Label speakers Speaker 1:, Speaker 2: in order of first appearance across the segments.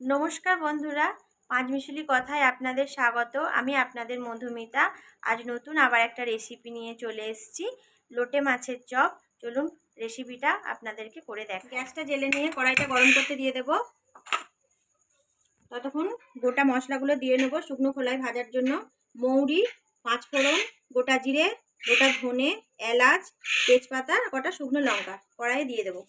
Speaker 1: নমস্কার বন্ধুরা পাঁচমিশুলি কথায় আপনাদের স্বাগত। আমি আপনাদের মধুমিতা। আজ নতুন আবার একটা রেসিপি নিয়ে চলে এসেছি, লোটে মাছের চপ। চলুন রেসিপিটা আপনাদেরকে করে দেখ গ্যাসটা জেলে নিয়ে কড়াইটা গরম করতে দিয়ে দেব। ততক্ষণ গোটা মশলাগুলো দিয়ে নেব শুকনো খোলায় ভাজার জন্য। মৌরি, পাঁচফোড়ন, গোটা জিরে, গোটা ধনে, এলাচ, তেজপাতা কটা শুকনো লঙ্কা। কড়াইয়ে দিয়ে দেবো।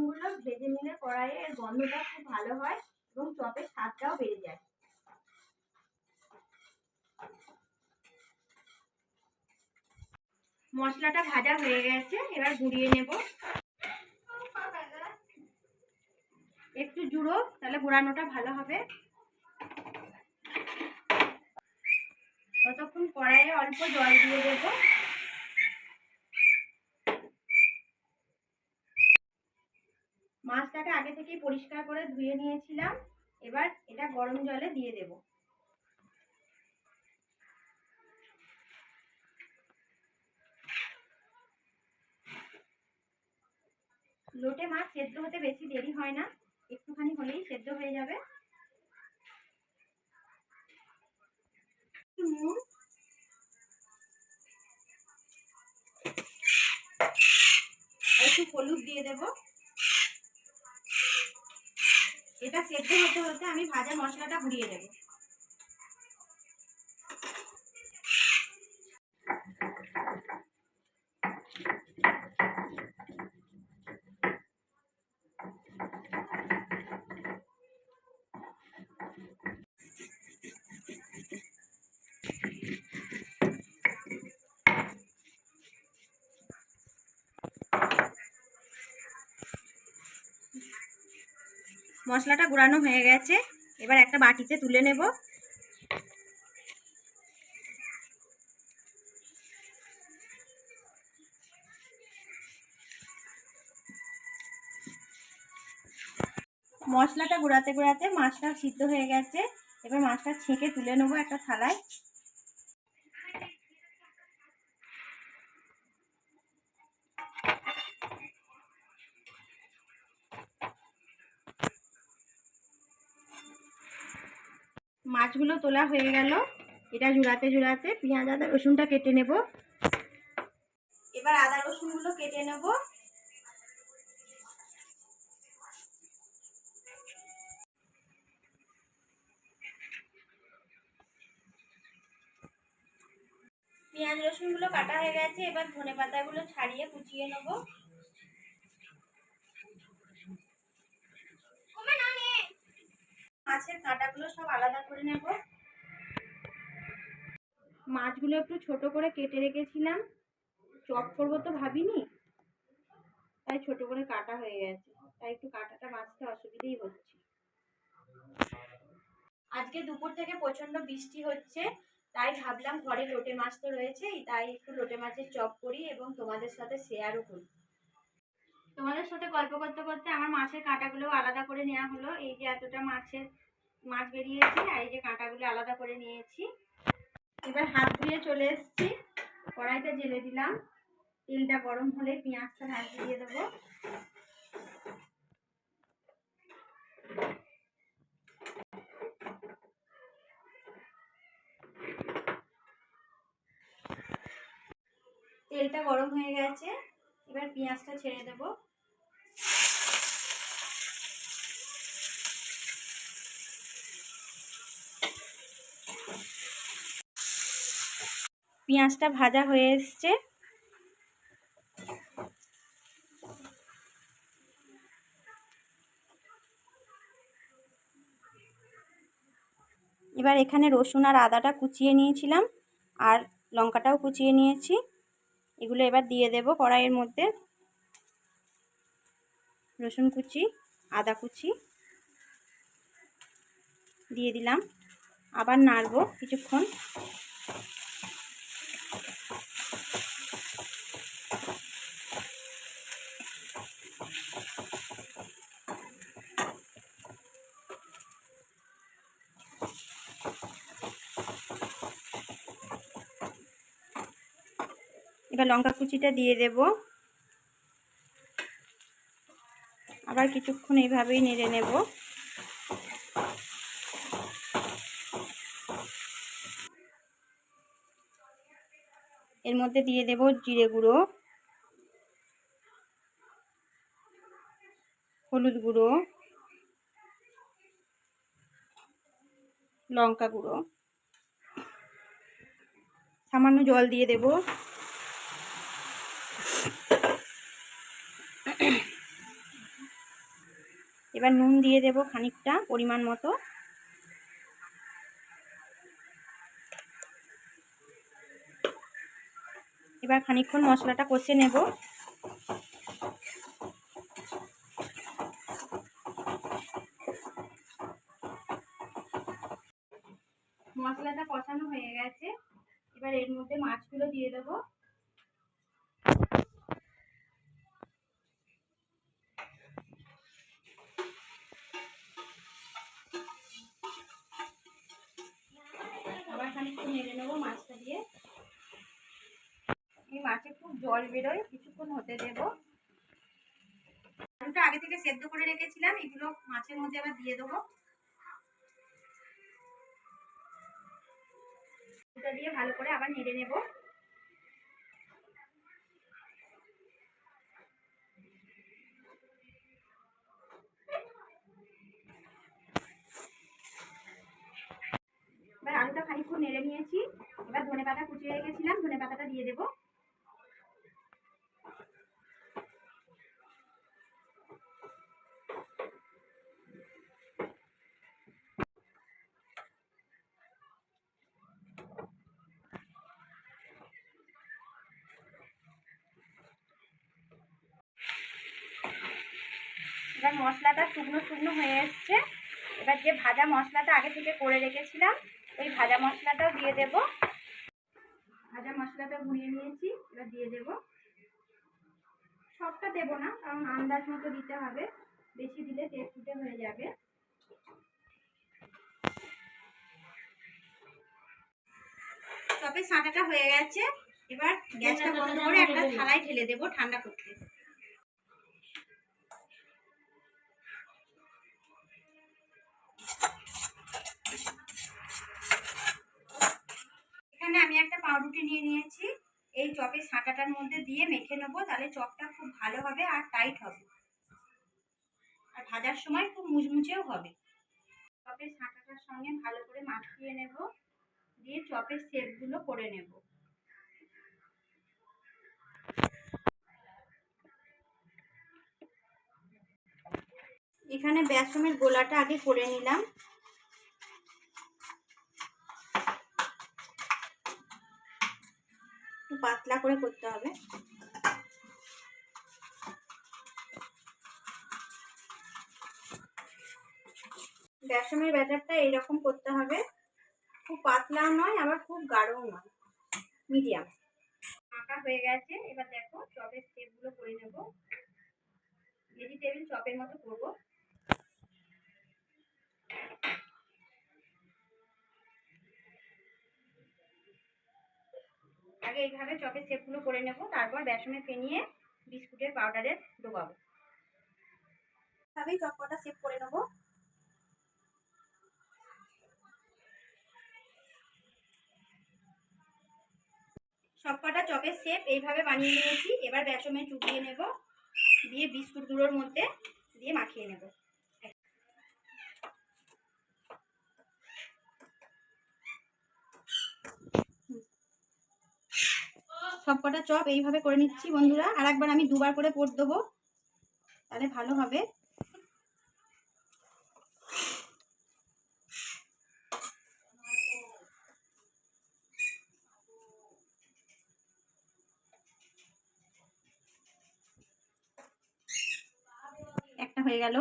Speaker 1: ফোড়নগুলো ভেজে নিলে কড়াইয়ে এর গন্ধটা খুব ভালো হয় এবং চপের স্বাদটাও বেড়ে যায়। মশলাটা ভাজা হয়ে গেছে, এবার গুঁড়িয়ে নেব। একটু জুড়ো, তাহলে গুঁড়ানোটা ভালো হবে। ততক্ষণ কড়াইয়ে অল্প জল দিয়ে দেবো। মাছটাকে আগে থেকেই পরিষ্কার করে ধুয়ে নিয়েছিলাম। এবার এটা গরম জলে দিয়ে দেব। লোটে মাছ সেদ্ধ হতে বেশি দেরি হয় না, একটুখানি হলেই সেদ্ধ হয়ে যাবে। একটু হলুদ দিয়ে দেবো। এটা সেদ্ধ হতে হতে আমি ভাজা মশলাটা ঘুরিয়ে দেব। মশলাটা গুঁড়ানো হয়ে গেছে। এবার একটা বাটিতে তুলে নেব। মশলাটা গুঁড়াতে গুঁড়াতে মাছটা সিদ্ধ হয়ে গেছে। এবার মাছটা ছেঁকে তুলে নেব একটা থালায়। মাছগুলো তোলা হয়ে গেল। এটা জুড়াতে জুড়াতে পেঁয়াজ, আদা, রসুনটা কেটে নেব। এবার আদা, রসুনগুলো কেটে নেব। পেঁয়াজ, রসুনগুলো কাটা হয়ে গেছে। এবার ধনে পাতাগুলো ছাড়িয়ে কুচিয়ে নেব। মাছের কাঁটাগুলো সব আলাদা করে নেব। মাছগুলো একটু ছোট করে কেটে রেখেছিলাম। চপ করব তো ভাবিনি। তাই ছোট করে কাটা হয়ে গেছে। তাই একটু কাটাটা বাঁচতে অসুবিধেই হচ্ছে। আজকে দুপুর থেকে প্রচণ্ড বৃষ্টি হচ্ছে। তাই ভাবলাম ঘরে লোটে মাছ তো রয়েছেই তাই একটু লোটে মাছের চপ করি এবং তোমাদের সাথে শেয়ারও করি। তোমাদের সাথে গল্প করতে করতে আমার মাছের কাঁটাগুলো আলাদা করে নেওয়া হলো। এই যে এতটা মাছের মাছ বেরিয়েছে আর এই যে কাঁটাগুলো আলাদা করে নিয়েছি। এবার হাত ধুয়ে চলে এসেছি। কড়াইটা জেলে দিলাম। তেলটা গরম হলে পেঁয়াজটা ভাজি দিয়ে দেবো। তেলটা গরম হয়ে গেছে। এবার পেঁয়াজটা ছেড়ে দেবো। পেঁয়াজটা ভাজা হয়ে এসছে। এবার এখানে রসুন আর আদাটা কুচিয়ে নিয়েছিলাম আর লঙ্কাটাও কুচিয়ে নিয়েছি। এগুলো এবার দিয়ে দেব কড়াইয়ের মধ্যে। রসুন কুচি, আদা কুচি দিয়ে দিলাম। আবার নাড়ব কিছুক্ষণ। এবার লঙ্কা কুচিটা দিয়ে দেব। আবার কিছুক্ষণ এইভাবেই নেড়ে নেব। এর মধ্যে দিয়ে দেব জিরে গুঁড়ো, হলুদ গুঁড়ো, লঙ্কা গুঁড়ো। সামান্য জল দিয়ে দেব। এবার নুন দিয়ে দেব খানিকটা পরিমাণ মতো। এবার খানিকক্ষণ মশলাটা কষে নেব। মশলাটা কষানো হয়ে গেছে। এবার এর মধ্যে মাছগুলো দিয়ে দেবো। এই মাছে খুব জল বেরোয়, কিছুক্ষণ হতে দেব। আলুটা আগে থেকে সেদ্ধ করে রেখেছিলাম, এগুলো মাছের মধ্যে আবার দিয়ে দেবো। দিয়ে ভালো করে আবার নেড়ে নেব। এবার আলুটা খানিকক্ষণ নেড়ে নিয়েছি। এবার ধনে পাতা কুচিয়ে রেখেছিলাম ধনে পাতাটা দিয়ে দেবো। এবার যে ভাজা মশলাটা আগে থেকে করে রেখেছিলাম, ওই ভাজা মশলাটাও দিয়ে দেব। ভাজা মশলাটা গুঁড়িয়ে নিয়েছি, এবার দিয়ে দেব। সবটা দেব না, কারণ আন্দাজ মতো দিতে হবে। বেশি দিলে তেল হয়ে যাবে। তবে সাঁটাটা হয়ে গেছে। এবার গ্যাসটা বন্ধ করে একটা থালায় ঢেলে দেবো ঠান্ডা করতে। পাউরুটি নিয়ে নিয়েছি। এই চপের সাঁটাটার মধ্যে দিয়ে মেখে নেব, তাহলে চপটা খুব ভালো হবে আর টাইট হবে। আর ভাজার সময় খুব মুচমুচেও হবে। চপের সাঁটাটার সঙ্গে ভালো করে মাখিয়ে নেব, দিয়ে চপের শেপগুলো করে নেব। এখানে বেসমের গোলাটা আগে করে নিলাম। পাতলা করে করতে হবে। বেসমের ব্যাটারটা এইরকম করতে হবে। খুব পাতলাও নয়, আবার খুব গাঢ়ও নয়। মিডিয়াম। আঁকা হয়ে গেছে, এবার দেখো চপের স্টেপগুলো করে নেব। ভেজিটেবিল চপের মতো করব। আগে এইভাবে চপের শেপগুলো করে নেব, তারপর বেসনে ফেনিয়ে বিস্কুটের পাউডারে ডোবাবো। এভাবেই চপ কটা শেপ করে নেব। সবকটা চপের শেপ এইভাবে বানিয়ে নিয়েছি। এবার বেসমে চুপিয়ে নেব, দিয়ে বিস্কুট বিস্কুটগুলোর মধ্যে দিয়ে মাখিয়ে নেব। সবকটা চপ এইভাবে করে নিচ্ছি বন্ধুরা। আর একবার আমি দুবার করে পর দেবো। তাহলে ভালো হবে। একটা হয়ে গেল।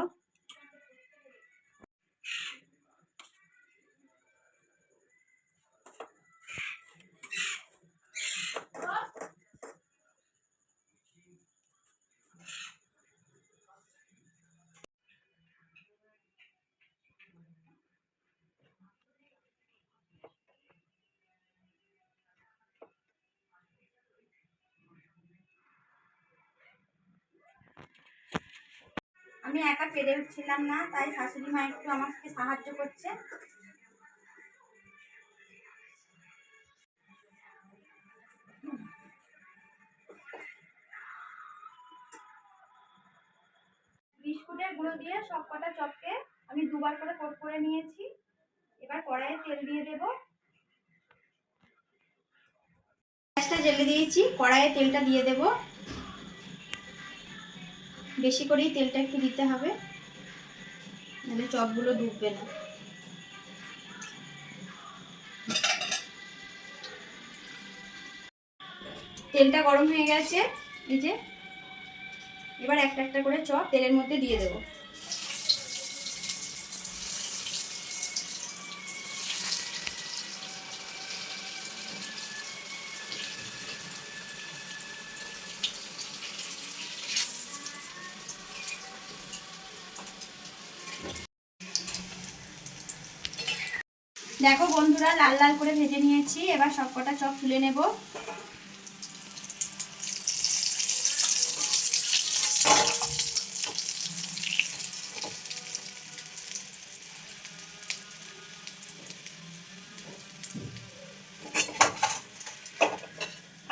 Speaker 1: আমি একা পেরে উঠছিলাম না, তাই শাশুড়ি মা একটু আমাকে সাহায্য করছে। বিস্কুটের গুঁড়ো দিয়ে সব কটা চপকে আমি দুবার করে কোট করে নিয়েছি। এবার কড়াইয়ে তেল দিয়ে দেব। গ্যাসটা জ্বেলে দিয়েছি, কড়াইয়ে তেলটা দিয়ে দেব। বেশি করেই তেলটা একটু দিতে হবে। নাহলে চপগুলো ডুববে না। তেলটা গরম হয়ে গেছে, এই যে। এবার একটা একটা করে চপ তেলের মধ্যে দিয়ে দেব। দেখো বন্ধুরা, লাল লাল করে ভেজে নিয়েছি। এবার সবকটা চপ তুলে নেব।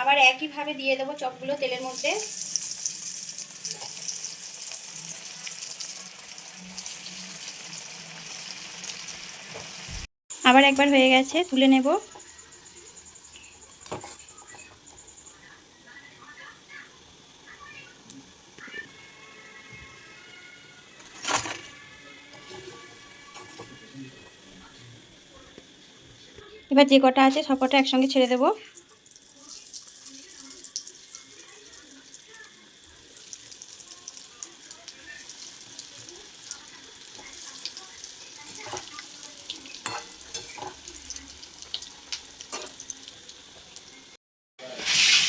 Speaker 1: আবার একইভাবে দিয়ে দেবো চপগুলো তেলের মধ্যে। আবার একবার হয়ে গেছে, তুলে নেব। এবার যে কটা আছে সব কটা একসঙ্গে ছেড়ে দেবো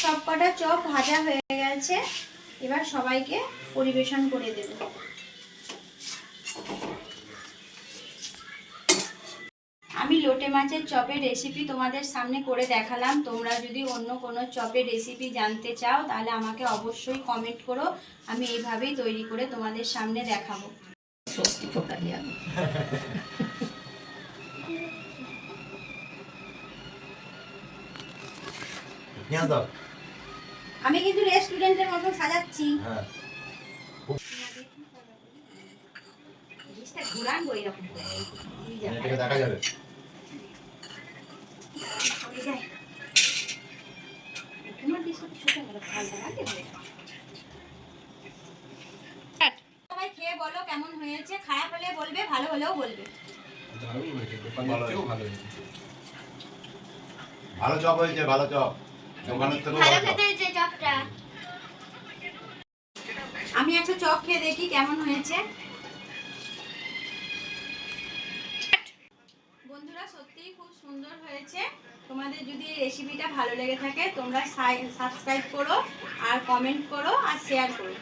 Speaker 1: সব কটা চপ ভাজা হয়ে গেছে এবার সবাইকে পরিবেশন করে দেব। আমি লোটে মাছের চপের রেসিপি তোমাদের সামনে করে দেখালাম। তোমরা যদি অন্য কোনো চপের রেসিপি জানতে চাও তাহলে আমাকে অবশ্যই কমেন্ট করো। আমি এইভাবেই তৈরি করে তোমাদের সামনে দেখাবো।
Speaker 2: দিয়া
Speaker 1: আমি কিন্তু রেস্টুরেন্টের মতন সাজাচ্ছি।
Speaker 3: হ্যাঁ
Speaker 1: জিনিসটা ঘুরানবো এরকম করে। এই যা,
Speaker 3: এটাকে দেখা যাবে।
Speaker 1: সরে যায়। তোমার দিশটা ছোট হলো, ফালটা রাখতে হবে। সবাই খেয়ে বলো কেমন হয়েছে খারাপ হলে বলবে ভালো হলেও বলবে।
Speaker 3: ভালো চপ হয়েছে ভালো চপ। দোকানের থেকেও ভালো চপ।
Speaker 1: হয়েছে চপটা। আমি একটা চপ খেয়ে দেখি কেমন হয়েছে বন্ধুরা সত্যিই খুব সুন্দর হয়েছে। তোমাদের যদি এই রেসিপিটা ভালো লেগে থাকে, তোমরা সাবস্ক্রাইব করো আর কমেন্ট করো আর শেয়ার করো।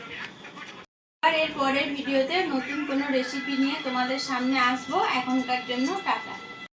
Speaker 1: আর এর পরের ভিডিওতে নতুন কোনো রেসিপি নিয়ে তোমাদের সামনে আসব এখনকার জন্য, টাটা।